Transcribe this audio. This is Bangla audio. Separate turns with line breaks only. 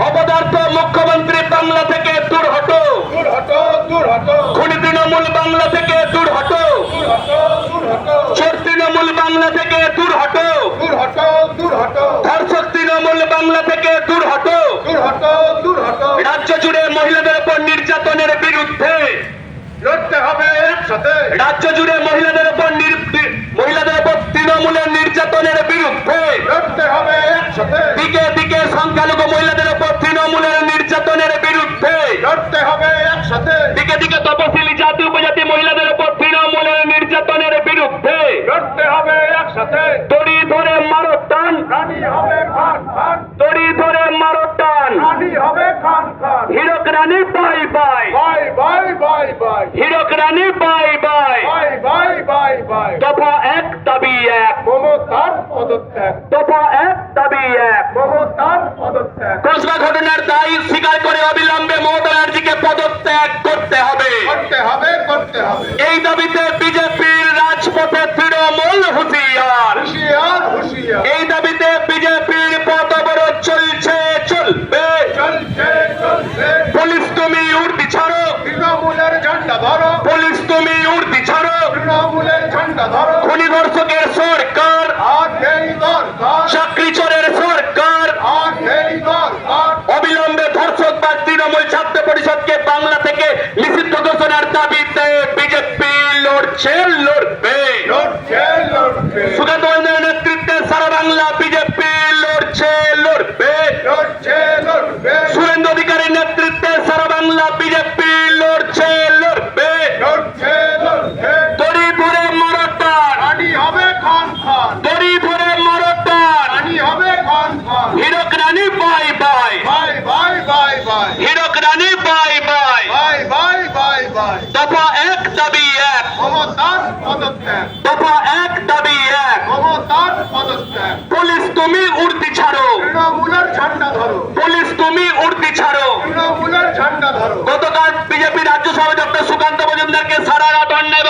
অপদার্থ মুখ্যমন্ত্রী বাংলা থেকে দূর হটো খুনি তৃণমূল বাংলা থেকে দূর হটো চোর তৃণমূল বাংলা থেকে দূর হটো ধর্ষক তৃণমূল বাংলা থেকে দূর হটো রাজ্য জুড়ে মহিলাদের উপর নির্যাতনের বিরুদ্ধে।
লড়তে হবে একসাথে।
রাজ্য জুড়ে মহিলাদের উপর মহিলাদের উপর তৃণমূলের নির্যাতনের
লড়তে হবে একসাথে।
দিকে দিকে তপশিলি জাতি উপজাতি মহিলাদের উপর তৃণমূলের নির্যাতনের বিরুদ্ধে।
লড়তে হবে একসাথে।
তড়ি ধরে মারো টান।
রানী হবে খান খান।
ধরে মারো টান।
রানী হবে খান খান।
Hirak Rani bye bye.
Bye bye bye bye.
Hirak Rani bye bye.
Bye bye bye bye.
দফা এক দাবি এক।
মমতার পদত্যাগ।
দফা এক দাবি এক।
মমতার পদত্যাগ।
কসবা ঘটনার দায়ী স্বীকার করে অবিলম্বে মমতা ব্যানার্জিকে পদত্যাগ করতে হবে।
করতে হবে করতে হবে।
এই দাবিতে বিজেপির রাজপথে তৃণমূল হুঁশিয়ার। এই দাবিতে বিজেপির পথ অবরোধ চলছে চলবে। পুলিশ তুমি উর্দি ছাড়ো।
তৃণমূলের ঝান্ডা ধরো।
পুলিশ তুমি উর্দি ছাড়ো।
তৃণমূলের ঝান্ডা ধরো।
খুনি ধর্ষকের নিষিদ্ধ ঘোষণার দাবিতে বিজেপি লড়ছে লড়বে। সুগত নেতৃত্বে সারা বাংলা বিজেপি লড়ছে লড়বে। সুরেন্দ্র অধিকারীর নেতৃত্বে সারা বাংলা বিজেপি লড়ছে লড়বে। দড়ি
হবে
দড়ি
হবে
Hirak Rani bye bye.
Bye bye bye bye
Hirak Rani bye bye
bye bye bye bye
দফা এক দাবি এক।
ক্ষমতার পদত্যাগ।
দফা এক দাবি এক।
ক্ষমতার পদত্যাগ।
পুলিশ তুমি উর্দি ছাড়ো।
তৃণমূলের ঝান্ডা ধরো।
পুলিশ তুমি উর্দি ছাড়ো।
তৃণমূলের ঝান্ডা ধরো।
গতকাল বিজেপি রাজ্য সভাপতি ডক্টর সুকান্ত মজুমদারকে সারা রাত অন্যায়